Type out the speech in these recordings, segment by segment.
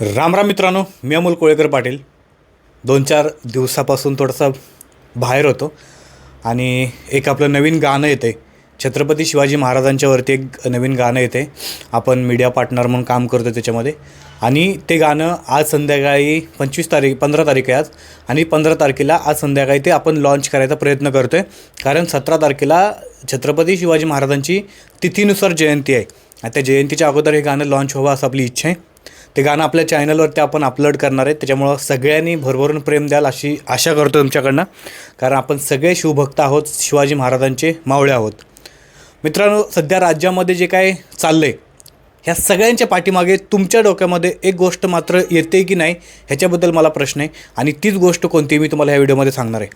राम राम मित्रांनो मी अमोल कोळेकर पाटील. दोन चार दिवसापासून थोडासा बाहेर होतो आणि एक आपलं नवीन गाणं येते. छत्रपती शिवाजी महाराजांच्यावरती एक नवीन गाणं येते. आपण मीडिया पार्टनर म्हणून काम करतो त्याच्यामध्ये. आणि ते गाणं आज संध्याकाळी पंचवीस तारीख पंधरा तारीख आहे आज. आणि पंधरा तारखेला आज संध्याकाळी ते आपण लॉन्च करायचा प्रयत्न करतो आहे कारण सतरा तारखेला छत्रपती शिवाजी महाराजांची तिथीनुसार जयंती आहे. आणि त्या जयंतीच्या अगोदर हे गाणं लॉन्च व्हावं असं आपली इच्छा आहे. ते गाणं आपल्या चॅनलवरती आपण अपलोड करणार आहे त्याच्यामुळं सगळ्यांनी भरभरून प्रेम द्याल अशी आशा करतो तुमच्याकडनं. कारण आपण सगळे शिवभक्त आहोत शिवाजी महाराजांचे मावळे आहोत. मित्रांनो सध्या राज्यामध्ये जे काय चाललं आहे ह्या सगळ्यांच्या पाठीमागे तुमच्या डोक्यामध्ये एक गोष्ट मात्र येते की नाही ह्याच्याबद्दल मला प्रश्न आहे. आणि तीच गोष्ट कोणती मी तुम्हाला ह्या व्हिडिओमध्ये सांगणार आहे.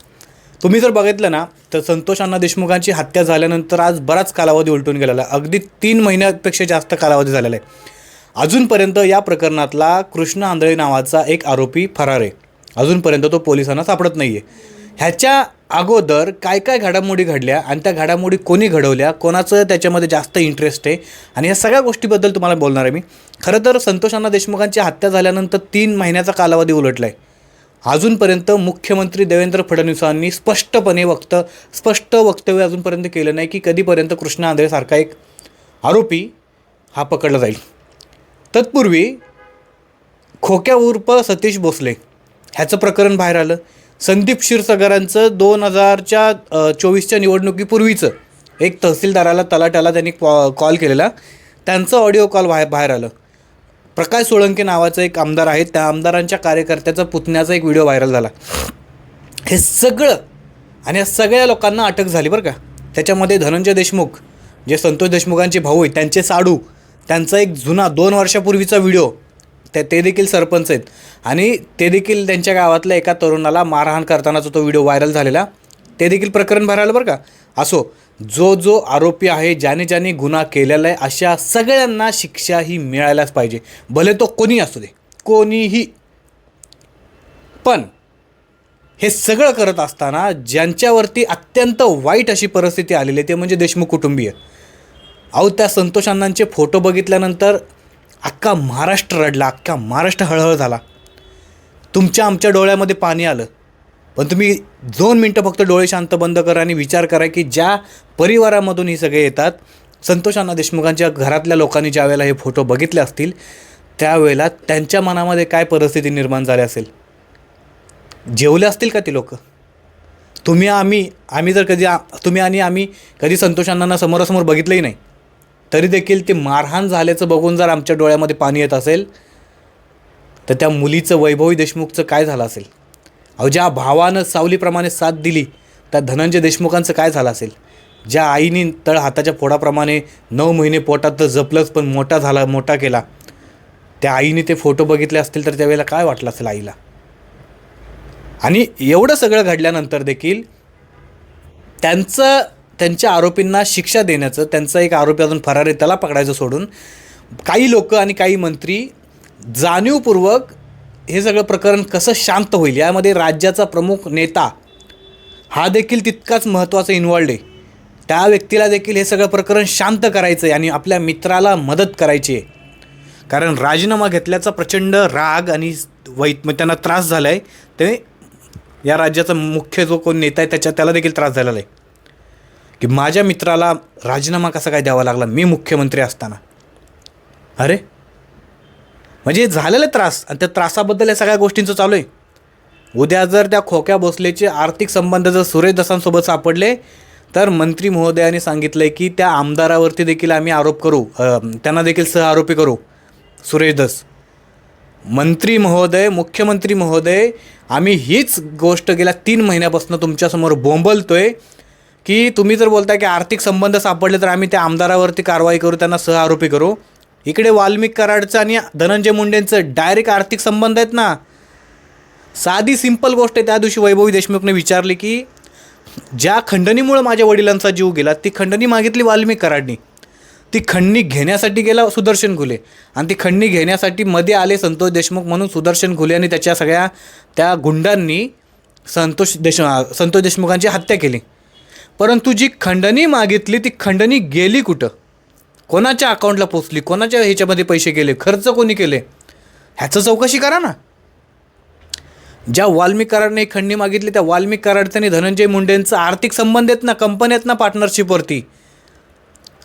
तुम्ही जर बघितलं ना तर संतोष अण्णा देशमुखांची हत्या झाल्यानंतर आज बराच कालावधी उलटून गेलेला आहे. अगदी तीन महिन्यापेक्षा जास्त कालावधी झालेला आहे. अजूनपर्यंत या प्रकरणातला कृष्ण आंधळे नावाचा एक आरोपी फरार आहे. अजूनपर्यंत तो पोलिसांना सापडत नाही आहे ह्याच्या अगोदर काय काय घडामोडी घडल्या आणि त्या घडामोडी कोणी घडवल्या कोणाचं त्याच्यामध्ये जास्त इंटरेस्ट आहे आणि या सगळ्या गोष्टीबद्दल तुम्हाला बोलणार आहे मी. खरं तर संतोषांना देशमुखांची हत्या झाल्यानंतर तीन महिन्याचा कालावधी उलटला आहे अजूनपर्यंत मुख्यमंत्री देवेंद्र फडणवीसांनी स्पष्टपणे वक्त स्पष्ट वक्तव्य अजूनपर्यंत केलं नाही की कधीपर्यंत कृष्ण आंधळेसारखा एक आरोपी हा पकडला जाईल. तत्पूर्वी खोक्या उर्फ सतीश भोसले ह्याचं प्रकरण बाहेर आलं. संदीप क्षीरसागरांचं दोन हजारच्या चोवीसच्या निवडणुकीपूर्वीचं एक तहसीलदाराला तलाट्याला त्यांनी कॉल केलेला. त्यांचं ऑडिओ कॉल बाहेर बाहेर आलं. प्रकाश सोळंके नावाचं एक आमदार आहे त्या आमदारांच्या कार्यकर्त्याचा पुतण्याचा एक व्हिडिओ व्हायरल झाला. हे सगळं आणि या सगळ्या लोकांना अटक झाली बरं का. त्याच्यामध्ये धनंजय देशमुख जे संतोष देशमुखांचे भाऊ आहेत त्यांचे साडू त्यांचा एक जुना दोन वर्षापूर्वीचा व्हिडिओ ते ते देखील सरपंच आहेत. आणि ते देखील त्यांच्या गावातल्या एका तरुणाला मारहाण करतानाचा तो व्हिडिओ व्हायरल झालेला. ते देखील प्रकरण भरायला बरं का? असो जो जो आरोपी आहे ज्याने ज्याने गुन्हा केलेला आहे अशा सगळ्यांना शिक्षा ही मिळायलाच पाहिजे. भले तो कोणी असू दे कोणीही. पण हे सगळं करत असताना ज्यांच्यावरती अत्यंत वाईट अशी परिस्थिती आलेली आहे ते म्हणजे देशमुख कुटुंबीय. अहो त्या संतोष अण्णांचे फोटो बघितल्यानंतर अख्खा महाराष्ट्र रडला अख्खा महाराष्ट्र हळहळ झाला. तुमच्या आमच्या डोळ्यामध्ये पाणी आलं. पण तुम्ही दोन मिनटं फक्त डोळे शांत बंद करा आणि विचार करा की ज्या परिवारामधून ही सगळे येतात संतोष अण्णा देशमुखांच्या घरातल्या लोकांनी ज्या वेळेला हे फोटो बघितले असतील त्यावेळेला त्यांच्या मनामध्ये काय परिस्थिती निर्माण झाली असेल? जेवले असतील का ते लोक? तुम्ही आम्ही आम्ही जर कधी तुम्ही आणि आम्ही कधी संतोष अण्णांना समोरासमोर बघितलंही नाही. तरी देखील ते मारहाण झाल्याचं बघून जर आमच्या डोळ्यामध्ये पाणी येत असेल तर त्या मुलीचं वैभवी देशमुखचं काय झालं असेल? अहो ज्या भावानं सावलीप्रमाणे साथ दिली त्या धनंजय देशमुखांचं काय झालं असेल? ज्या आईने तळ हाताच्या फोडाप्रमाणे नऊ महिने पोटात तर जपलंच पण मोठा झाला मोठा केला. त्या आईने ते फोटो बघितले असतील तर त्यावेळेला काय वाटलं असेल आईला? आणि एवढं सगळं घडल्यानंतर देखील त्यांचं त्यांच्या आरोपींना शिक्षा देण्याचं त्यांचा एक आरोपी अजून फरार आहे त्याला पकडायचं सोडून काही लोक आणि काही मंत्री जाणीवपूर्वक हे सगळं प्रकरण कसं शांत होईल? यामध्ये राज्याचा प्रमुख नेता हा देखील तितकाच महत्त्वाचा इन्वॉल्ड आहे. त्या व्यक्तीला देखील हे सगळं प्रकरण शांत करायचं आहे आणि आपल्या मित्राला मदत करायची आहे कारण राजीनामा घेतल्याचा प्रचंड राग आणि वैत मग त्यांना त्रास झाला आहे ते या राज्याचा मुख्य जो कोण नेता आहे त्याच्या त्याला देखील त्रास झालेला आहे. की माझ्या मित्राला राजीनामा कसा काय द्यावा लागला? मी मुख्यमंत्री असताना. अरे? म्हणजे झालेला त्रास आणि त्या त्रासाबद्दल या सगळ्या गोष्टींचं चालू आहे. उद्या जर त्या खोक्या भोसलेचे आर्थिक संबंध जर सुरेश दसांसोबत सापडले तर मंत्री महोदयाने सांगितलं आहे की त्या आमदारावरती देखील आम्ही आरोप करू. त्यांना देखील सह आरोपी करू. सुरेश दस. मंत्री महोदय मुख्यमंत्री महोदय आम्ही हीच गोष्ट गेल्या तीन महिन्यापासून तुमच्यासमोर बोंबलतोय. की तुम्ही जर बोलताय की आर्थिक संबंध सापडले तर आम्ही त्या आमदारावरती कारवाई करू त्यांना सह आरोपी करू. इकडे वाल्मिक कराडचं आणि धनंजय मुंडेंचं डायरेक्ट आर्थिक संबंध आहेत ना. साधी सिंपल गोष्ट आहे त्या दिवशी वैभवी देशमुखने विचारली की ज्या खंडणीमुळं माझ्या वडिलांचा जीव गेला ती खंडणी मागितली वाल्मिक कराडनी. ती खंडणी घेण्यासाठी गेला सुदर्शन घुले. आणि ती खंडणी घेण्यासाठी मध्ये आले संतोष देशमुख म्हणून सुदर्शन घुले आणि त्याच्या सगळ्या त्या गुंडांनी संतोष देश संतोष देशमुखांची हत्या केली. परंतु जी खंडणी मागितली ती खंडणी गेली कुठं? कोणाच्या अकाउंटला पोचली? कोणाच्या ह्याच्यामध्ये पैसे गेले? खर्च कोणी केले? ह्याचं चौकशी करा ना. ज्या वाल्मिक कराडने खंडणी मागितली त्या वाल्मिक कराडचं धनंजय मुंडेंचं आर्थिक संबंध आहेत ना कंपनी आहेत ना पार्टनरशिपवरती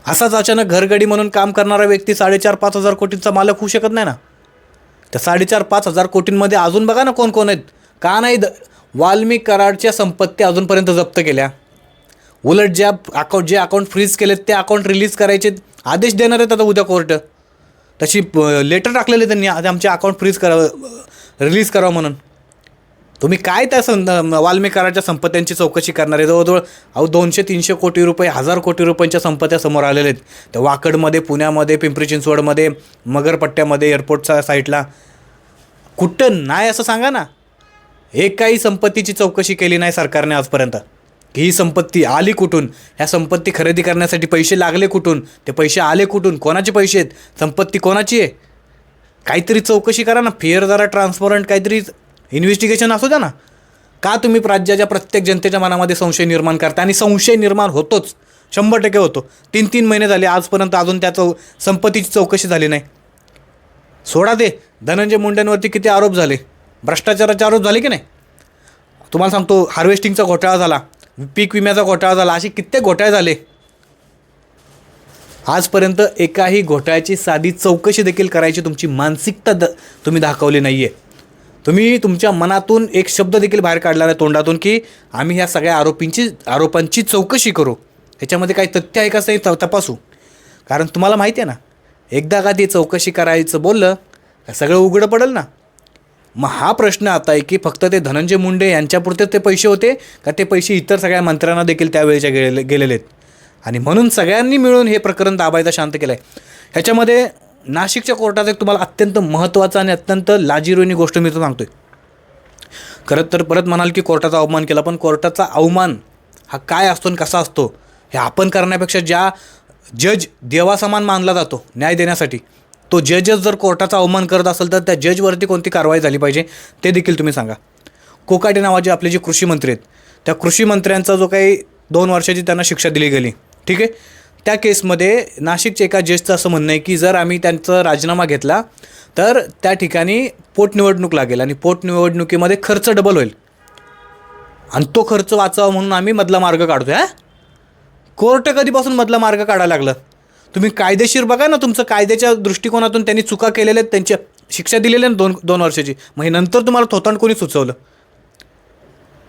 असाच अचानक घरगडी म्हणून काम करणारा व्यक्ती साडेचार पाच हजार कोटींचा मालक होऊ शकत नाही ना. त्या साडेचार पाच हजार कोटींमध्ये अजून बघा ना कोण कोण आहेत. का नाही द वाल्मिक कराडच्या संपत्ती अजूनपर्यंत जप्त केल्या? उलट ज्या अकाउंट जे अकाउंट फ्रीज केलेत ते अकाउंट रिलीज करायचे आदेश देणार आहेत आता उद्या कोर्ट तशी लेटर टाकलेले त्यांनी आता आमचे अकाउंट फ्रीज करावं रिलीज करावं म्हणून. तुम्ही काय त्या सं वाल्मिकाराच्या संपत्त्यांची चौकशी करणार आहे? जवळजवळ अहो दोनशे तीनशे कोटी रुपये हजार कोटी रुपयांच्या संपत्त्या समोर आलेल्या आहेत. त्या वाकडमध्ये पुण्यामध्ये पिंपरी चिंचवडमध्ये मगरपट्ट्यामध्ये एअरपोर्टच्या साईडला कुठं नाही असं सांगा ना. एक काही संपत्तीची चौकशी केली नाही सरकारने आजपर्यंत. ही संपत्ती आली कुठून? ह्या संपत्ती खरेदी करण्यासाठी पैसे लागले कुठून? ते पैसे आले कुठून? कोणाचे पैसे आहेत? संपत्ती कोणाची आहे? काहीतरी चौकशी करा ना. फेअर जरा ट्रान्सपरंट काहीतरी इन्व्हेस्टिगेशन असू द्या ना. का तुम्ही राज्याच्या प्रत्येक जनतेच्या मनामध्ये संशय निर्माण करता? आणि संशय निर्माण होतोच. शंभर टक्के होतो. तीन तीन महिने झाले. आजपर्यंत अजून त्या चौ संपत्तीची चौकशी झाली नाही. सोडा दे धनंजय मुंडेंवरती किती आरोप झाले? भ्रष्टाचाराचे आरोप झाले की नाही? तुम्हाला सांगतो हार्वेस्टिंगचा घोटाळा झाला. पीक विम्याचा घोटाळा झाला. असे कित्येक घोटाळे झाले. आजपर्यंत एकाही घोटाळ्याची साधी चौकशी देखील करायची तुमची मानसिकता द तुम्ही दाखवली नाही आहे तुम्ही तुमच्या मनातून एक शब्द देखील बाहेर काढला नाही तोंडातून की आम्ही ह्या सगळ्या आरोपींची आरोपांची चौकशी करू. ह्याच्यामध्ये काही तथ्य आहे का ते तपासू. कारण तुम्हाला माहिती आहे ना एकदा का ती चौकशी करायचं बोललं का सगळं उघडं पडेल ना मग हा प्रश्न आता आहे की फक्त ते धनंजय मुंडे यांच्यापुरते ते पैसे होते का ते पैसे इतर सगळ्या मंत्र्यांना देखील त्यावेळेच्या गेलेले गेलेले आहेत आणि म्हणून सगळ्यांनी मिळून हे प्रकरण दाबायचा शांत केलं आहे ह्याच्यामध्ये नाशिकच्या कोर्टात एक तुम्हाला अत्यंत महत्त्वाचा आणि अत्यंत लाजीरोनी गोष्ट मी तर सांगतोय. खरं तर परत म्हणाल की कोर्टाचा अवमान केला पण कोर्टाचा अवमान हा काय असतो आणि कसा असतो हे आपण करण्यापेक्षा ज्या जज देवासमान मानला जातो न्याय देण्यासाठी तो जजच जर कोर्टाचा अवमान करत असेल तर त्या जजवरती कोणती कारवाई झाली पाहिजे ते देखील तुम्ही सांगा. कोकाटे नावाचे आपले जे कृषी मंत्री आहेत त्या कृषी मंत्र्यांचा जो काही दोन वर्षाची त्यांना शिक्षा दिली गेली. ठीक आहे? त्या केसमध्ये नाशिकच्या एका जजचं असं म्हणणं आहे की जर आम्ही त्यांचा राजीनामा घेतला तर त्या ठिकाणी पोटनिवडणूक लागेल आणि पोटनिवडणुकीमध्ये खर्च डबल होईल. आणि तो खर्च वाचावा म्हणून आम्ही मधला मार्ग काढतो आहे कोर्ट कधीपासून मधला मार्ग काढायला लागलं? तुम्ही कायदेशीर बघा ना तुमचं कायद्याच्या दृष्टिकोनातून त्यांनी चुका केलेल्या आहेत त्यांच्या शिक्षा दिलेल्या ना दोन दोन वर्षाची. मग हे नंतर तुम्हाला थोतांड कोणी सुचवलं?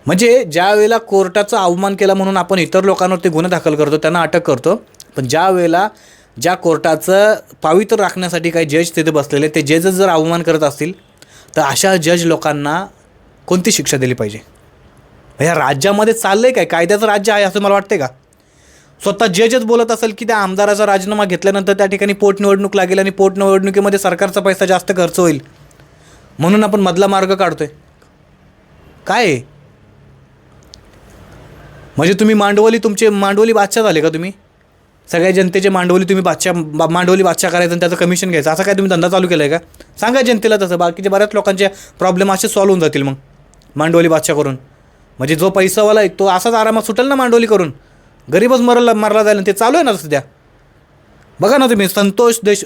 म्हणजे ज्या वेळेला कोर्टाचा अवमान केला म्हणून आपण इतर लोकांवरती गुन्हे दाखल करतो त्यांना अटक करतो पण ज्या वेळेला ज्या कोर्टाचं पावित्र्य राखण्यासाठी काही जज तिथे बसलेले ते जज जर अवमान करत असतील तर अशा जज लोकांना कोणती शिक्षा दिली पाहिजे? ह्या राज्यामध्ये चाललं आहे काय? कायद्याचं राज्य आहे असं मला वाटते का? स्वतः जजच बोलत असेल की त्या आमदाराचा राजीनामा घेतल्यानंतर त्या ठिकाणी पोटनिवडणूक लागेल आणि पोटनिवडणुकीमध्ये सरकारचा पैसा जास्त खर्च होईल. म्हणून आपण मधला मार्ग काढतोय. काय आहे म्हणजे तुम्ही मांडवली तुमचे मांडवली बादशाह झाले का तुम्ही? सगळ्या जनतेचे मांडवली तुम्ही बादशाह बा- मांडवली बादशाह करायचं आणि त्याचं कमिशन घ्यायचं. असं काय तुम्ही धंदा चालू केला आहे का? सांगा जनतेला तसं. बाकीचे बऱ्याच लोकांचे प्रॉब्लेम असे सॉल्व्ह होऊन जातील मग. मांडवली बादशाह करून. म्हणजे जो पैसावाला आहे तो असाच आरामात सुटेल ना मांडवली करून? गरीबच मरला मरला जाईल ते चालू आहे ना सध्या. बघा ना तुम्ही संतोष देश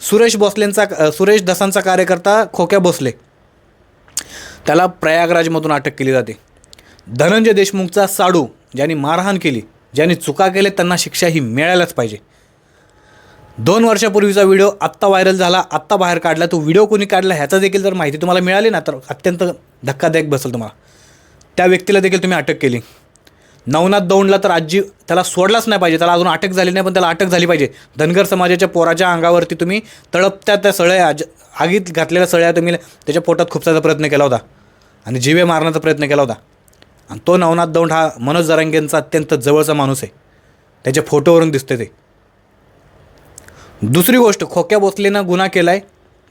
सुरेश भोसलेंचा सुरेश दसांचा कार्यकर्ता खोक्या भोसले. त्याला प्रयागराजमधून अटक केली जाते. धनंजय देशमुखचा साडू ज्यांनी मारहाण केली ज्यांनी चुका केले त्यांना शिक्षा ही मिळायलाच पाहिजे. दोन वर्षापूर्वीचा व्हिडिओ आत्ता व्हायरल झाला आत्ता बाहेर काढला तो व्हिडिओ कोणी काढला ह्याचा देखील जर माहिती तुम्हाला मिळाली ना तर अत्यंत धक्कादायक बसेल तुम्हाला. त्या व्यक्तीला देखील तुम्ही अटक केली. नवनाथ दौंडला तर आजी त्याला सोडलाच नाही पाहिजे. त्याला अजून अटक झाली नाही पण त्याला अटक झाली पाहिजे. धनगर समाजाच्या पोराच्या अंगावरती तुम्ही तळपत्या त्या सळ्या आगीत घातलेल्या सळ्या तुम्ही त्याच्या पोटात खुपसाचा प्रयत्न केला होता. आणि जीवे मारण्याचा प्रयत्न केला होता. आणि तो नवनाथ दौंड हा मनोज जरांगेंचा अत्यंत जवळचा माणूस आहे. त्याच्या फोटोवरून दिसते ते. दुसरी गोष्ट खोक्या भोसलेनं गुन्हा केला आहे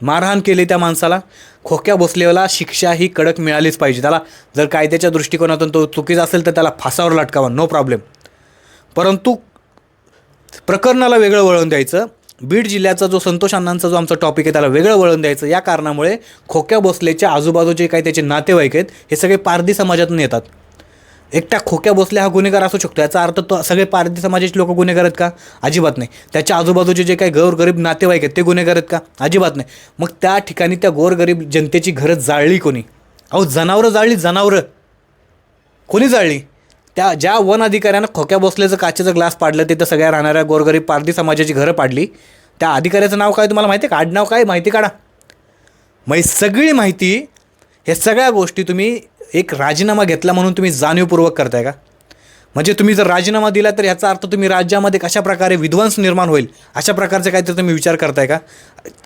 मारहाण केली त्या माणसाला. खोक्या भोसलेला शिक्षा ही कडक मिळालीच पाहिजे. त्याला जर कायद्याच्या दृष्टिकोनातून तो चुकीचा असेल तर त्याला फासावर लटकावा नो प्रॉब्लेम परंतु प्रकरणाला वेगळं वळण द्यायचं. बीड जिल्ह्याचा जो संतोष अण्णांचा जो आमचा टॉपिक आहे त्याला वेगळं वळण द्यायचं. या कारणामुळे खोक्या भोसलेच्या आजूबाजूचे काही त्याचे नातेवाईक आहेत हे सगळे पारधी समाजातून येतात. एकटा खोक्या बसल्या हा गुन्हेगार असू शकतो. याचा अर्थ तो सगळे पारधी समाजाचे लोक गुन्हेगार आहेत का? अजिबात नाही. त्याच्या आजूबाजूचे जे काही गोरगरीब नातेवाईक आहेत ते गुन्हेगार आहेत का? अजिबात नाही. मग त्या ठिकाणी त्या गोरगरीब जनतेची घरं जाळली कोणी? अहो जनावरं जाळली जनावरं. कोणी जाळली? त्या ज्या वन अधिकाऱ्यानं खोक्या बसल्याचं काचेचं ग्लास पाडलं तिथं सगळ्या राहणाऱ्या गोरगरीब पारधी समाजाची घरं पाडली. त्या अधिकाऱ्याचं नाव काय तुम्हाला माहिती आहे का? आडनाव काय माहिती काढा. मग सगळी माहिती ह्या सगळ्या गोष्टी तुम्ही एक राजीनामा घेतला म्हणून तुम्ही जाणीवपूर्वक करताय का? म्हणजे तुम्ही जर राजीनामा दिला तर याचा अर्थ तुम्ही राज्यामध्ये कशा प्रकारे विध्वंस निर्माण होईल अशा प्रकारचे काहीतरी तुम्ही विचार करताय का?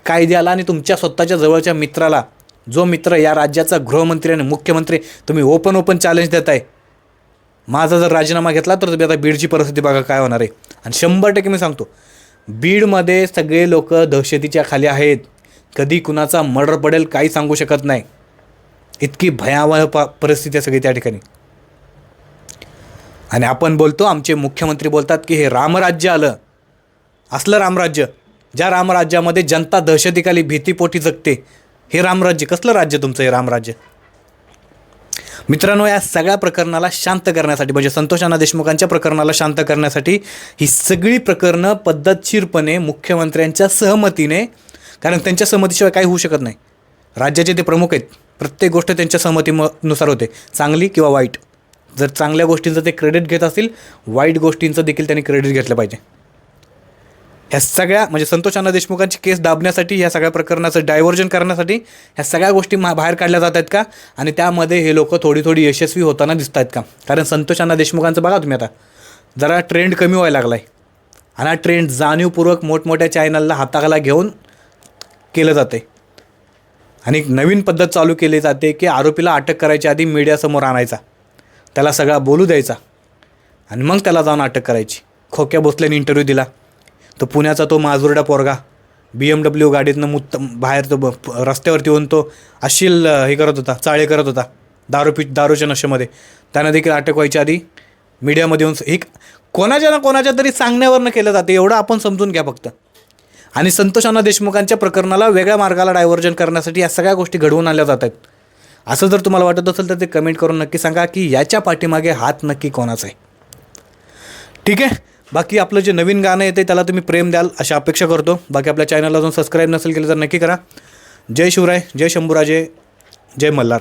कायद्याला आणि तुमच्या स्वतःच्या जवळच्या मित्राला जो मित्र या राज्याचा गृहमंत्री आणि मुख्यमंत्री तुम्ही ओपन ओपन चॅलेंज देताय. माझा जर राजीनामा घेतला तर तुम्ही आता बीडची परिस्थिती बघा काय होणार आहे. आणि शंभर टक्के मी सांगतो बीडमध्ये सगळे लोक दहशतीच्या खाली आहेत. कधी कुणाचा मर्डर पडेल काही सांगू शकत नाही. इतकी भयावह प परिस्थिती आहे सगळी त्या ठिकाणी. आणि आपण बोलतो आमचे मुख्यमंत्री बोलतात की हे रामराज्य आलं. असलं रामराज्य. ज्या रामराज्यामध्ये जनता दहशतीखाली भीतीपोटी जगते हे रामराज्य. कसलं राज्य तुमचं हे रामराज्य? मित्रांनो या सगळ्या प्रकरणाला शांत करण्यासाठी म्हणजे संतोष अण्णा देशमुखांच्या प्रकरणाला शांत करण्यासाठी ही सगळी प्रकरणं पद्धतशीरपणे मुख्यमंत्र्यांच्या सहमतीने कारण त्यांच्या सहमतीशिवाय काही होऊ शकत नाही. राज्याचे ते प्रमुख आहेत. प्रत्येक गोष्ट त्यांच्या सहमतीनुसार होते. चांगली किंवा वाईट. जर चांगल्या गोष्टींचं ते क्रेडिट घेत असतील वाईट गोष्टींचं देखील त्यांनी क्रेडिट घेतलं पाहिजे. ह्या सगळ्या म्हणजे संतोष अण्णा देशमुखांची केस दाबण्यासाठी ह्या सगळ्या प्रकरणाचं डायव्हर्जन करण्यासाठी ह्या सगळ्या गोष्टी मा बाहेर काढल्या जात आहेत का? आणि त्यामध्ये हे लोक थोडी थोडी यशस्वी होताना दिसत आहेत का? कारण संतोष अण्णा देशमुखांचं बघा तुम्ही आता. जरा ट्रेंड कमी व्हायला लागला आहे आणि हा ट्रेंड जाणीवपूर्वक मोठमोठ्या चॅनलला हाताला घेऊन केलं जातं आहे आणि एक नवीन पद्धत चालू केली जाते की आरोपीला अटक करायच्या आधी मीडियासमोर आणायचा. त्याला सगळा बोलू द्यायचा. आणि मग त्याला जाऊन अटक करायची. खोक्या भोसल्याने इंटरव्ह्यू दिला. तो पुण्याचा तो माजुरडा पोरगा. बी एम डब्ल्यू गाडीतनं मुत बाहेर तो ब- रस्त्यावरती येऊन तो अशील हे करत होता. चाळे करत होता. दारू पी दारूच्या नशेमध्ये. त्यांना देखील अटक व्हायच्या आधी मीडियामध्ये येऊन एक कोणाच्या ना कोणाच्या तरी सांगण्यावरनं केलं जाते. एवढं आपण समजून घ्या फक्त. आणि संतोष अण्णा देशमुखांच्या प्रकरणाला वेगळ्या मार्गाला डायव्हर्जन करण्यासाठी या सगळ्या गोष्टी घडवून आणल्या जात आहेत. असं जर तुम्हाला वाटत असेल तर ते कमेंट करून नक्की सांगा की याच्या पाठीमागे हात नक्की कोणाचा आहे. ठीक आहे? बाकी आपलं जे नवीन गाणं येते त्याला तुम्ही प्रेम द्याल अशा अपेक्षा करतो. बाकी आपल्या चॅनलला अजून सबस्क्राईब नसेल केलं तर नक्की करा. जय शिवराय जय शंभूराजे जय मल्हार.